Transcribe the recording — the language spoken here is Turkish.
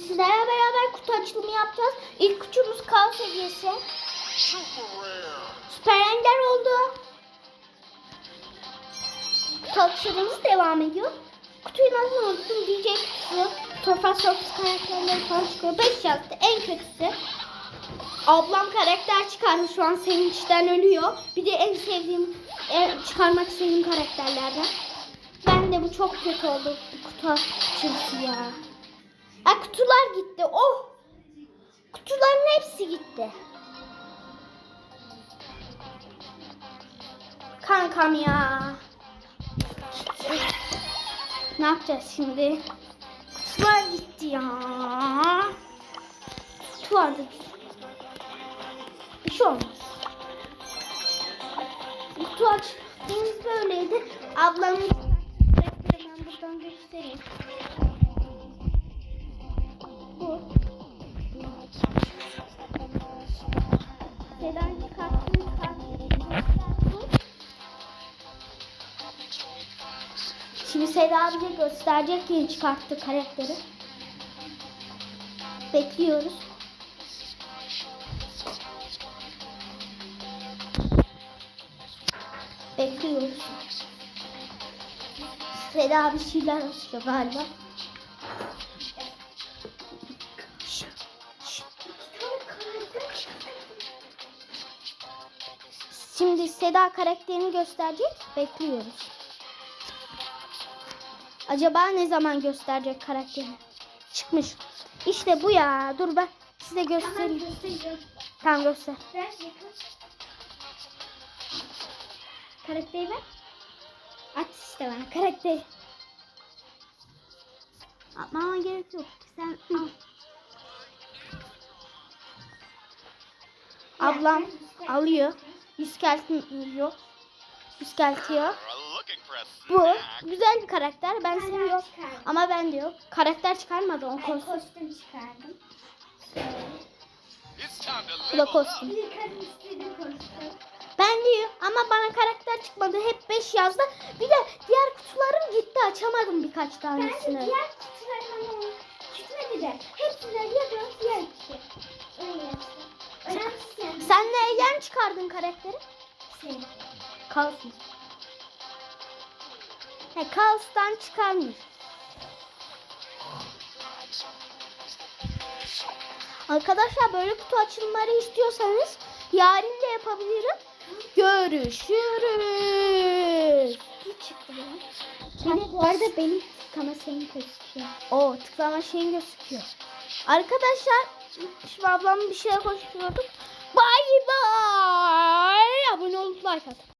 Sizlerle beraber kutu açılımı yapacağız. İlk kutumuz kal seviyesi. Süper Ender oldu. Kutu devam ediyor. Kutuyu nasıl unuttum diyecek kutusu. Torfas Soft karakterleri falan çıkıyor. 5 yazdı en kötüsü. Ablam karakter çıkarmış şu an sevinçten ölüyor. Bir de en sevdiğim, en çıkarmak istediğim karakterlerden. Ben de bu çok kötü oldu bu kutu açılışı ya. Ha kutular gitti. Oh! Kutuların hepsi gitti. Kankam ya. Ne yapacağız şimdi? Kutular gitti ya. Kutu vardı. Bir şey olmaz. Kutu açtığımız böyleydi. Ablamın ben buradan göstereyim. Karakter bu. Şimdi Seda bize gösterecek yeni çıkarttı karakteri. Bekliyoruz. Bekliyoruz. Seda bir şeyler açıyor galiba. Şimdi Seda karakterini gösterecek. Bekliyoruz. Acaba ne zaman gösterecek karakterini? Çıkmış. İşte bu ya. Dur ben size göstereyim. Tamam göster. Karakteri ver. At işte bana karakteri. Atmama gerek yok. Sen al. Ablam alıyor. Yüzkeltiyor. Yüzkeltiyor. Bu güzel bir karakter. Ben seviyorum. Ama ben diyor. Karakter çıkarmadı. O kostüm. Kostüm çıkardım. Bu da kostüm. Ben diyor ama bana karakter çıkmadı. Hep 5 yazdı. Bir de diğer kutularım gitti. Açamadım birkaç tanesini. diğer kutuların ama gitmedi de. Hepsine ya dört ya iki. Öyle neyden çıkardın karakteri? Şey. Kaos'un. He, Kaos'tan çıkarmış. Arkadaşlar böyle kutu açılımları istiyorsanız yarın da yapabilirim. Görüşürüz. De bu arada benim tıklama senin gözüküyor. O tıklama şeyin gözüküyor. Arkadaşlar şimdi ablamın bir şeye koşuyorduk. Bay bay. Abone olup like atın.